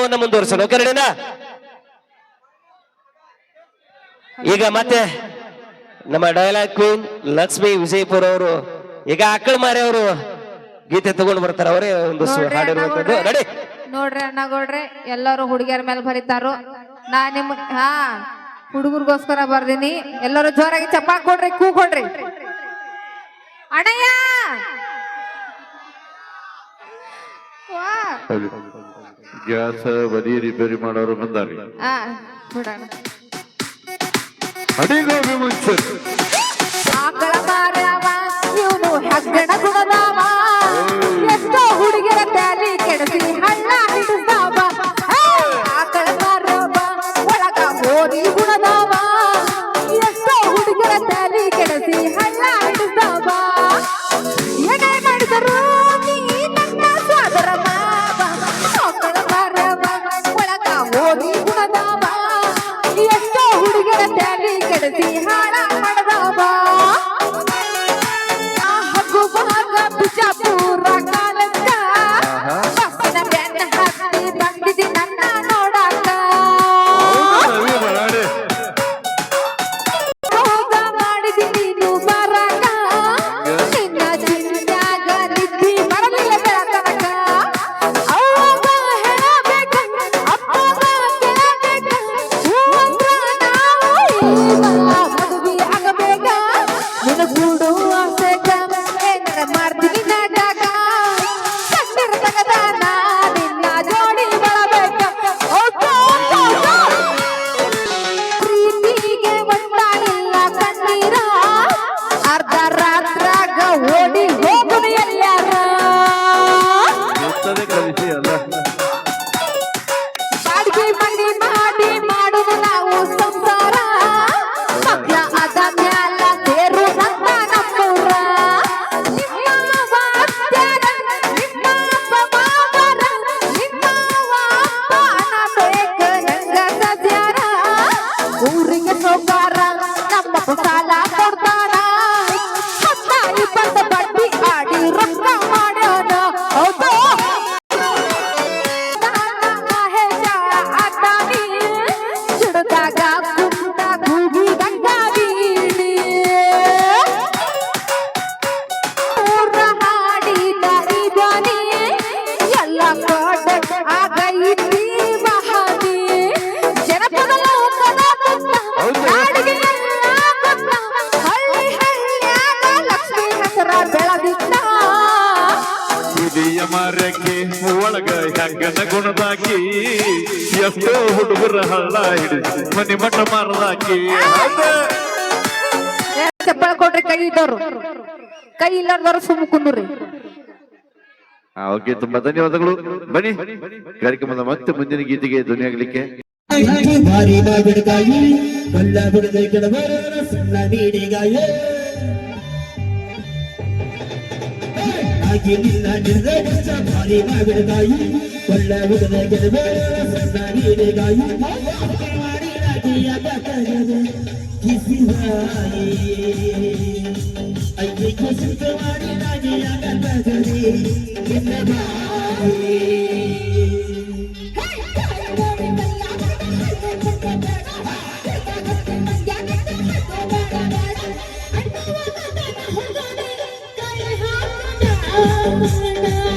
ಕಾರ್ಯಕ್ರಮವನ್ನು ಮುಂದುವರಿಸೋಣ ಈಗ ಮತ್ತೆ ನಮ್ಮ ಡೈಲಾಗ್ ಕ್ವೀನ್ ಲಕ್ಷ್ಮಿ ವಿಜಯಪುರ ಅವರು ಈಗ ಆಕಳ ಮಾರಿ ಅವರು ಗೀತೆ ತಗೊಂಡು ಬರ್ತಾರೆ. ಅವರೇ ಒಂದು ಹಾಡಿರುವಂತದ್ದು. ಅಣ್ಣ ರೆಡಿ ನೋಡ್ರಿ ಅಣ್ಣಗೌಡ್ರೆ ಎಲ್ಲರೂ ಹುಡುಗಿಯರ ಮೇಲೆ ಬರೀತಾರು. ನಾ ನಿಮ್ ಹಾ ಹುಡುಗರಿಗೋಸ್ಕರ ಬರ್ದೀನಿ. ಎಲ್ಲರೂ ಜೋರಾಗಿ ಚಪ್ಪಾಳೆ ಕೊಡ್ರಿ ಕೂ ಕೊಡ್ರಿ. ಅಣ್ಣಯ್ಯ! ವಾ. ಗ್ಯಾಸ್ ಬದಿ ರಿಪೇರಿ ಮಾಡೋರು ಬಂದಾರಿ ಅಡಿಗೋಬಿ ಮುಂಚೆ ತ್ಯಾಲಿ ಬೆಳದಿತ್ತ ಹಿರಿಯ ಮರಕ್ಕೆ ಒಳಗ ಹೆಂಗನ ಗುಣದಾಕಿ ಎಷ್ಟೋ ಹುಡುಗರ ಹಳ್ಳ ಹಿಡಿದು ಮನೆ ಮಠ ಮಾರದಾಕಿ. ಚಪ್ಪಳ ಕೊಡ್ರಿ ಕೈ ಇದ್ದವ್ರು ಕೈ ಇಲ್ಲಾರ್ದವ್ರು ಸುಮ್ಮ ಕುಂದ್ರಿ. ಓಕೆ ತುಂಬಾ ಧನ್ಯವಾದಗಳು. ಬನ್ನಿ ಕಾರ್ಯಕ್ರಮದ ಮತ್ತೆ ಮುಂದಿನ ಗೀತೆಗೆ ಧ್ವನಿಯಾಗಲಿಕ್ಕೆ. ಭಾರಿ ಕೊಲ್ಲ ಬಿಡದೆ ಕೆಡವರ ಸಣ್ಣ ನೀಡಿಗಾಯ ಆಗಿ ನಿನ್ನ ನಿರ್ದೇಶ ಭಾರಿ ಬಾಬಿಡ್ಗಾಯಿ ಕೊಲ್ಲ ಬಿಡದೆ ಕೆಡವರ ಸಣ್ಣ ನೀಡಿಗಾಯಿ ಮಾಡಿ ರಾಗಿಯ ಕಥೆಯದು ಕಿಸಿವಾಯಿ ಅಯ್ಯ ಕಿಸಿತ ಮಾಡಿ ರಾಗಿಯ ಕಥೆಯದು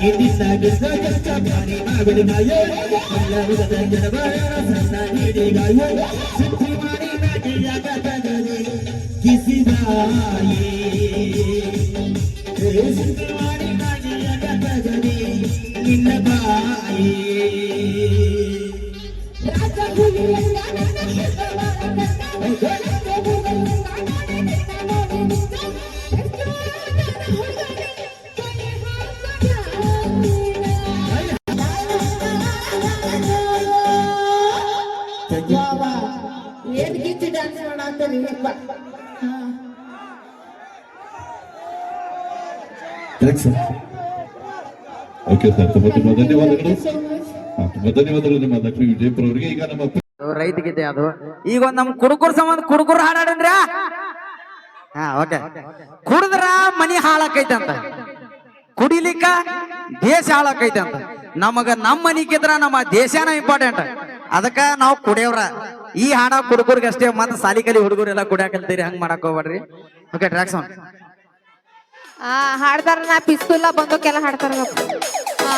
ಗಿಡಿ ಸಾಗಿ ಸಾಗಸ್ತ ಬಾರಿ ಮಾಗಡಿ ಮಾಯೋ ಎಲ್ಲ ಉದದ ಗಿಡವಾಯ ಸಣ್ಣ ಹಿಡಿಗಾಯೋ ಸುತ್ತಿ ಮಾಡಿ ನಾಟಿಯಾಗ ನಿನ್ನ ಬಾಯೇ ಏನ್ ಗಿಚ್ಚಿ ಡ್ಯಾನ್ಸ್ ಮಾಡಾಕ್ತಾನೆ ಸರ್ ಓಕೆ ಸರ್ ತುಂಬಾ ತುಂಬಾ ಧನ್ಯವಾದಗಳು ತುಂಬಾ ಧನ್ಯವಾದಗಳು ನಿಮ್ಮ ಲಕ್ಷ್ಮೀ ವಿಜಯಪುರ ಅವರಿಗೆ. ಈಗ ನಮ್ಮ ರೈತ ಅದು. ಈಗ ಒಂದ್ ನಮ್ ಕುಡುಕುರ್ ಸಂಬಂಧ ಕುಡುಕುರ್ ಹಾಡಾಡಂದ್ರ ಹಾ ಓಕೆ ಕುಡಿದ್ರ ಮನಿ ಹಾಳಾಕೈತೆ ಅಂತ ಕುಡಿಲಿಕ್ಕ ದೇಶ ಹಾಳಾಕೈತೆ ಅಂತ ನಮಗ ನಮ್ಮ ಮನಿಗಿದ್ರ ನಮ್ಮ ದೇಶನ ಇಂಪಾರ್ಟೆಂಟ್ ಅದಕ್ಕ ನಾವು ಕುಡಿಯವ್ರ. ಈ ಹಾಡ ಕುಡುಕುರ್ಗಷ್ಟೇ ಅಷ್ಟೇ ಮತ್ತೆ ಸಾಲಿಕಲಿ ಹುಡುಗರೆಲ್ಲ ಕುಡಿಯಾಕಲ್ತೀರಿ ಹಂಗ್ ಮಾಡಕ್ ಹೋಗ್ಬೇಡ್ರಿ ಓಕೆ ಟ್ರ್ಯಾಕ್ ಸಾಂಗ್ ಆ ಹಾಡ್ತಾರ ನಾ ಪಿಸ್ತೂಲ ಬಂದೋಕೆಲ್ಲ ಹಾಡ್ತಾರ ಹಾ.